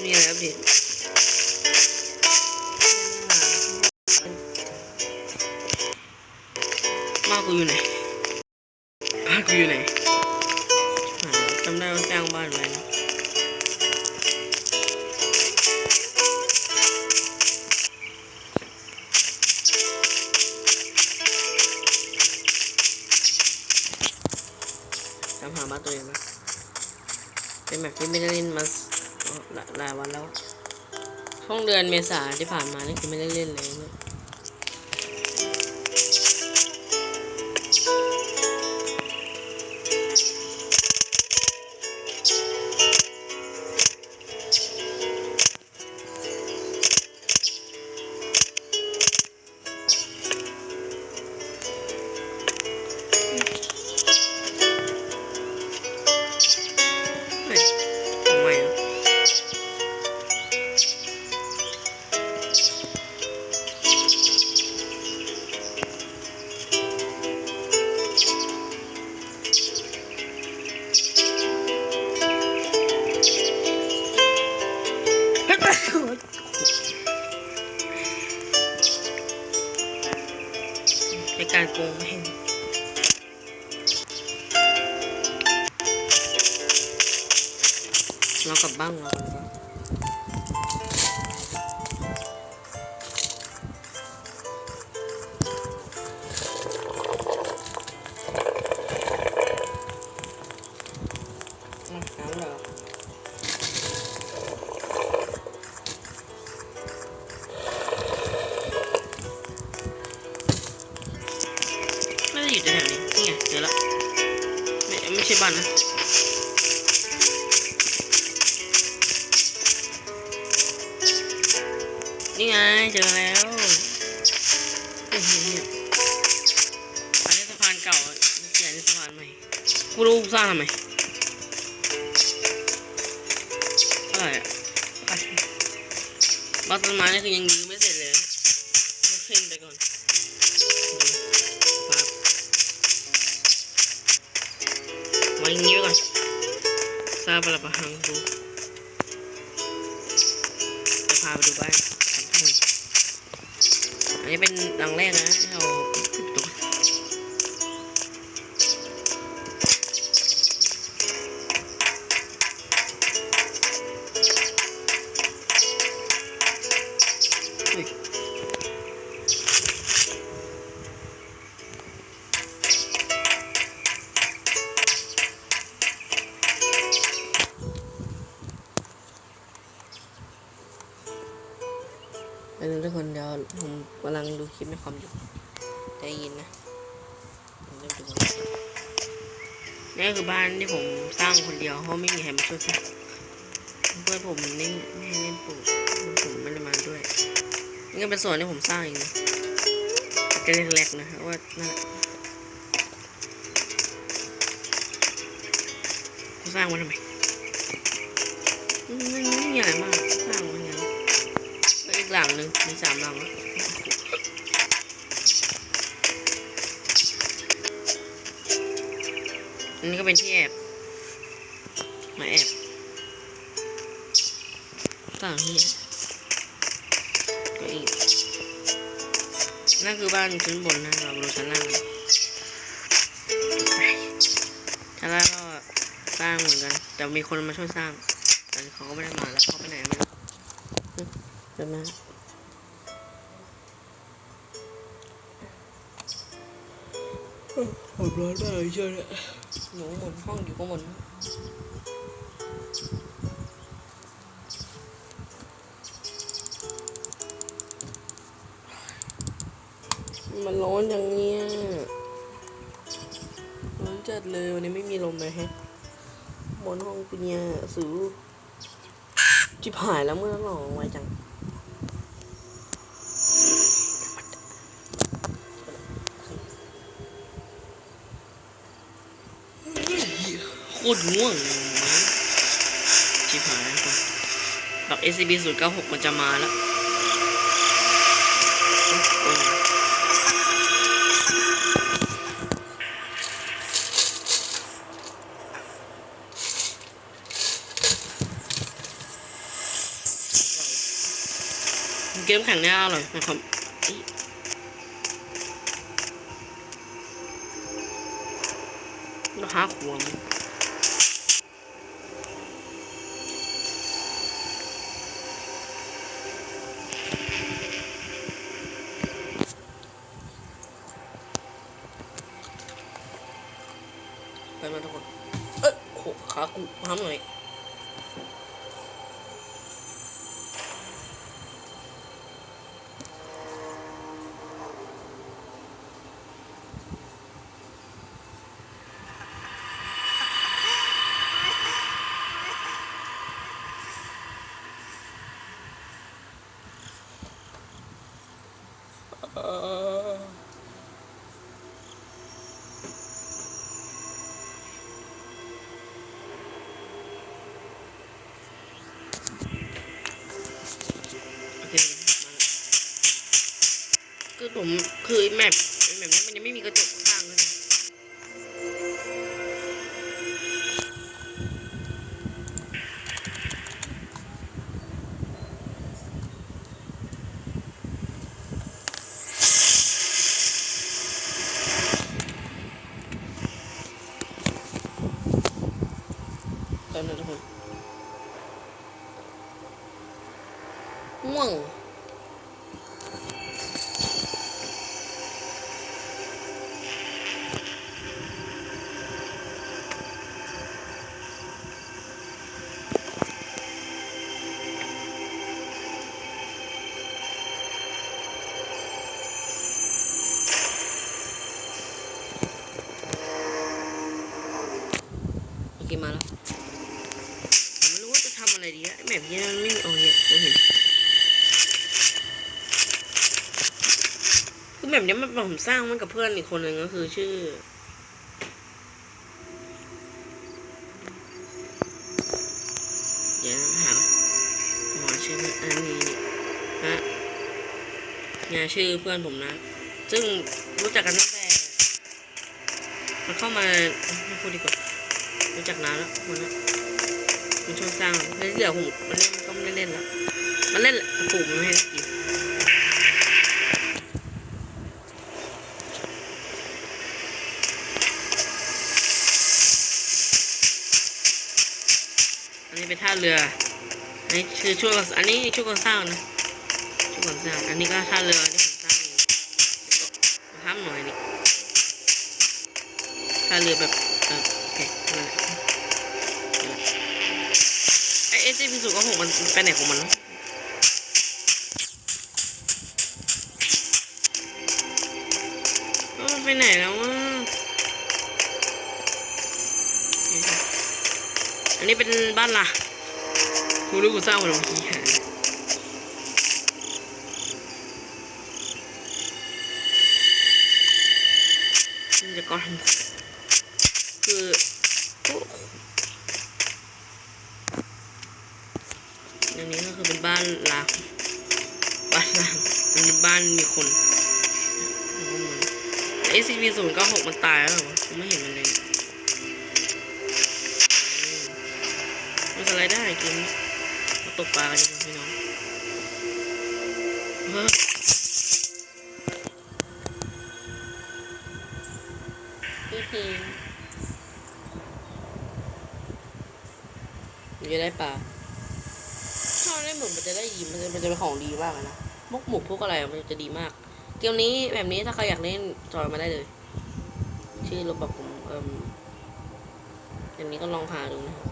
มีอะไรอัปเดตบ้านกูอยู่ไหนบ้านกูอยู่ไหนหาจำได้ว่าจ้างบ้านไว้นะจำหาบ้านตัวเองนะเป็นแบบที่ไม่ได้เล่นมาส หลายวันแล้ว ช่วงเดือนเมษาที่ผ่านมานี่คือไม่ได้เล่นเลย เร นี่ไงเจอแล้วโอ้โหเนี่ยอันนี้สะพานเก่าเปลี่ยนเป็นสะพานใหม่กูรู้สร้างทำไมอะไรอะบ้านต้นไม้นี่คือยังยื้อไม่เสร็จเลยต้องขึ้นไปก่อนครับวางอย่างนี้ก่อนซาบะละปะหังดู อันนี้เป็นรังแรกนะเรา คลิปในความอยู่ใจเย็นนะผมเริ่มดูนี่คือบ้านที่ผมสร้างคนเดียวเพราะไม่มีใครมาช่วยเพื่อนผมนี่ไม่ให้เล่นปลูกผมไม่ได้มาด้วยนี่ก็เป็นส่วนที่ผมสร้างเองนะจะเล็กๆนะว่านั่นแหละสร้างมันทำไมนไม่มีอะไรมากสร้างมันอย่างอีกหลังหนึ่งมีสามหลังแล้ อันนี้ก็เป็นที่แอบมาแอบต่างที่ก็อีกนั่นคือบ้านชั้นบนนะเราดูชั้นล่างชั้นล่างก็สร้างเหมือนกัน แต่มีคนมาช่วยสร้างแต่เขาก็ไม่ได้มาแล้วเขาไปไหนไม่รู้เดี๋ยวนะ ผมร้อนมากเลยเชียวเนี่ยหนูหมุนห้องอยู่ก็หมุนมันร้อนอย่างเงี้ยร้อนจัดเลยวันนี้ไม่มีลมเลยแฮะบนห้องกูเนี่ยสูจิบหายแล้วเมื่อหรอไวจัง โคตรง่วงชิบหายแล้วคนแบบ SCB 0 9 6มันจะมาแล้วเกมแข่งเนี่ยอร่อยนะครับอิราคาขวม ผมคือแมป แบบนี้มันผมสร้างมันกับเพื่อนอีกคนหนึ่งก็คือชื่อ เดี๋ยวหาหมอชื่ออันนี้ฮะเนี่ยชื่อเพื่อนผมนะ ซึ่งรู้จักกันตั้งแต่มันเข้ามาไม่พูดดีกว่ารู้จักนานแล้วคนนั้นมันช่วยสร้างแล้วเดี๋ยวผมวันนี้มันก็ไม่เล่นแล้วมันเล่นแหละปู่มันไม่ให้กิน เป็นท่าเรือ อันนี้คือช่วยกันอันนี้ช่วยกันสร้างนะ ช่วยกันสร้าง อันนี้ก็ท่าเรือที่ผมสร้างเองมาห้ามหน่อยนี่ท่าเรือแบบเออโอเคนั่นแหละไอเอสซีพิสูจน์ก็หกมันไปไหนของมันเนาะ นี้เป็นบ้านละกูรู้กูสร้างมาลงทีหามันจะก่อนคืออ้อันนี้ก็คือเป็นบ้านล้างบ้านล้างมันเป็นบ้านมีคนเอซีพีศูนย์เก้าหกมันตายแล้วเหรอวะผมไม่เห็นมัน เลยมันสไลด์ได้กมนี้มาตกปลากันดีกว่าพี่น้องเฮ้พี่มันจะได้ปลาถ้าได้หมึกมันจะได้ยิมมันจะมันจะเป็นของดีมากนะพวกหมูพวกอะไรมันจะดีมาก เกมนี้แบบนี้ถ้าใครอยากเล่นจอยมาได้เลย ชื่อระบบผมเอ่มเกมนี้ก็ลองหาดูนะครับ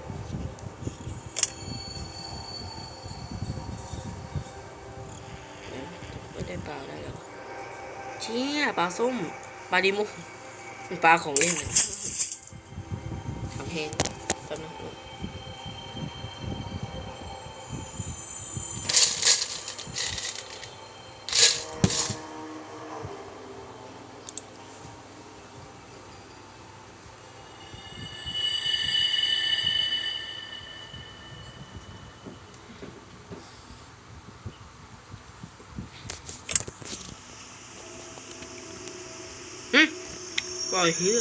ชี่ยปลาส้มปลาดิโมเป็นปลาของเล่นทำเพลงแห้งแป๊บนึง อยเฮี้ย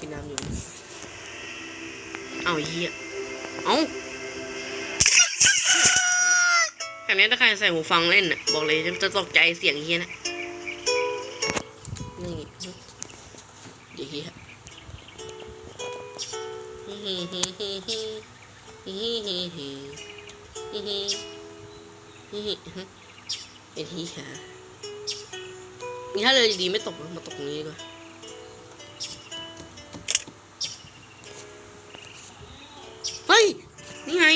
กินน้ำอยู่ เอาเหี้ย เอาแบบนี้ถ้าใครใส่หูฟังเล่นน่ะ บอกเลยจะตกใจเสียงเฮี้ยนะาเลยดีไม่ตกมาตกนี้กว่าเฮ้ย นี่ไง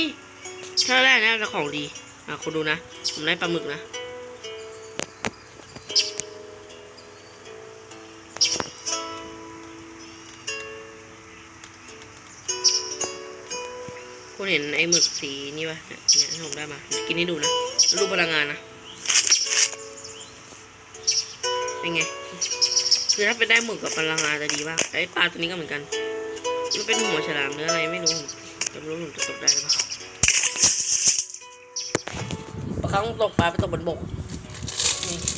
ถ้าแรกนะจะของดี อะคุณดูนะผมได้ปลาหมึกนะคุณเห็นไอ้หมึกสีนี่ปะเนี่ยเนี่ยที่ผมได้มา กินให้ดูนะแล้วดูพลังงานนะ เป็นไงคือถ้าเป็นได้หมึกกับพลังงานจะดีมากไอ้ปลาตัวนี้ก็เหมือนกัน มันเป็นหัวฉลามหรืออะไรไม่รู้จะไม่รู้ผมจะตกได้หรือเปล่าปลาครั้งตกปลาไปตกบนบกนี่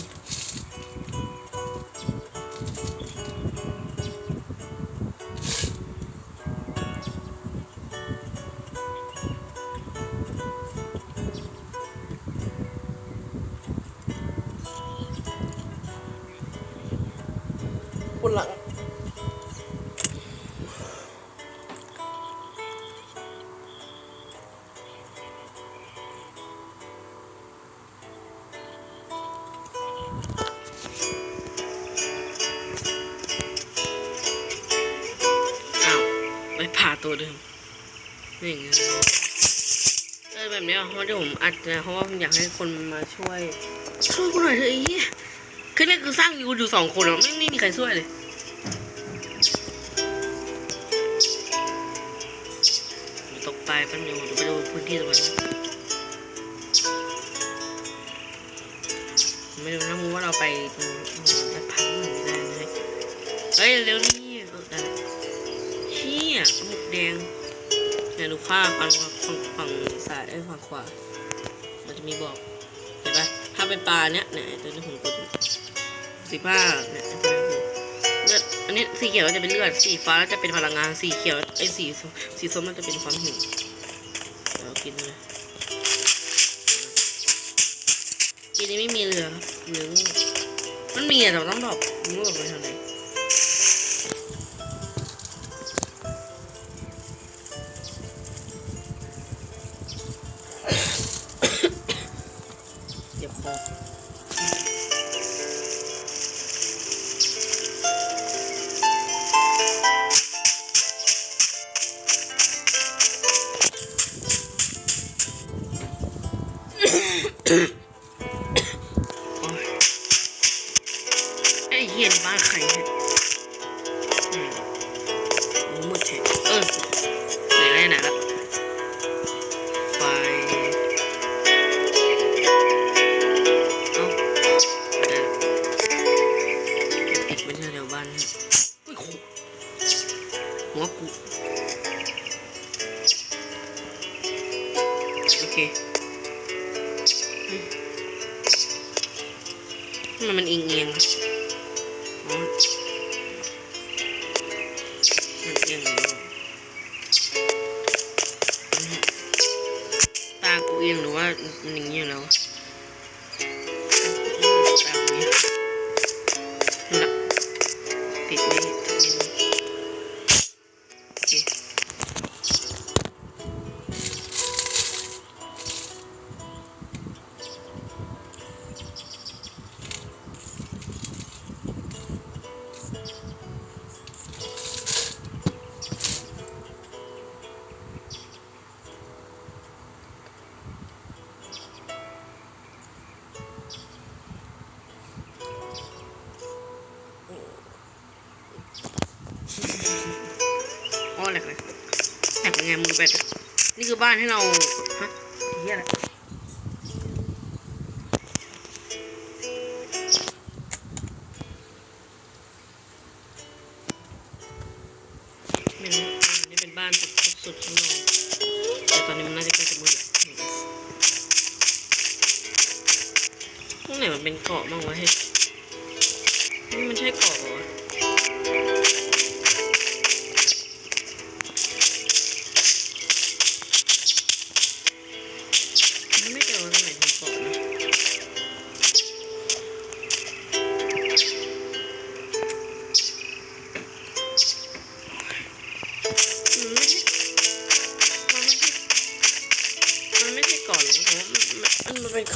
เนี้ยเพราะที่ผมอัดนะเพราะว่าผมอยากให้คนมาช่วยช่วยกูหน่อยเถอะไอ้เหี้ยคือเนี่ยคือสร้างอยู่อยู่สองคนอะไม่ไม่มีใครช่วยเลยเดี๋ยวตกปลายแป๊บนึงเดี๋ยวไปดูพื้นที่ตรงนั้นไม่รู้นะมึงว่าเราไปตรงไปพังหรือไม่ได้เลยเฮ้ยเร็วนี่เออได้ละเชี่ยปลาหมึกแดงเนี่ยดูข้างฝั่ง ฝั่งฝั่งซ้ายไอ้ยฝั่งขวา มันจะมีบอก เห็นปะถ้าเป็นปลาเนี้ยเนี่ยไอ้ตัวนี้ผมกดสีผ้าเนี่ยเลือดอันนี้สีเขียวจะเป็นเลือด สีฟ้าจะเป็นพลังงาน สีเขียวไอ้สีส้มสีส้มมันจะเป็นความหิวเดี๋ยวกินเลยกินนี้ไม่มีเรือครับเรือมันมีแต่มันต้องดอกงูออกไปทางไหน Ahem. Hmm. Naman ingin. Oh. Ingin mo. Tako yung luwa. Ingin yun, oh. คือบ้านให้เราฮะเฮียอะไรไม่รู้นี่เป็นบ้านสุดๆข้างนอกแต่ตอนนี้มันน่าจะใกล้จะมืดแล้วตรงไหนมันเป็นเกาะบ้างวะเฮ้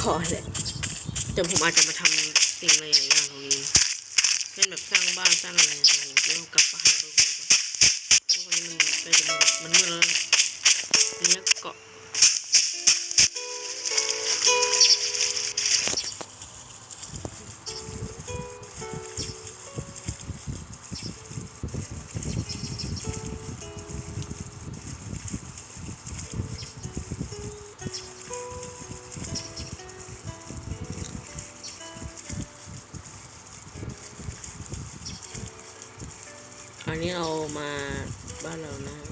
มันมันเป็นก่อนแหละเดี๋ยวผมอาจจะมาทำสิ่งอะไรอย่างตรงนี้เช่นแบบสร้างบ้านสร้างอะไรแต่างเงี้ยกลับบ้าน นี้เรามาบ้านเรานะฮะ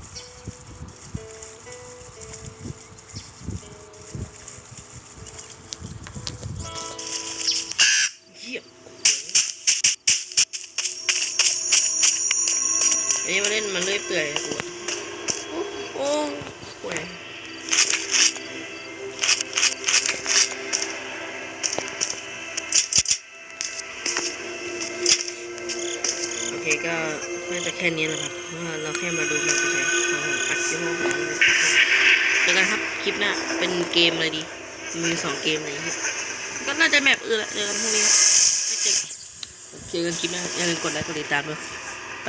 เหี้ยอันนี้มาเล่นมันเลื่อยเปื่อยปวดโอ้โอ้ปวด น่าจะแค่นี้แหละครับเพราะว่าเราแค่มาดูมันเฉยๆเราอัดคลิปมาแล้วเจอกันครับคลิปหน้าเป็นเกมอะไรดี มีสองเกมอะไรอย่างเงี้ยก็น่าจะแมปอื่นแหละเจอกันพรุ่งนี้ครับไม่เจอกันเจอกันคลิปหน้าอย่าลืมกดไลค์กดติดตามด้วย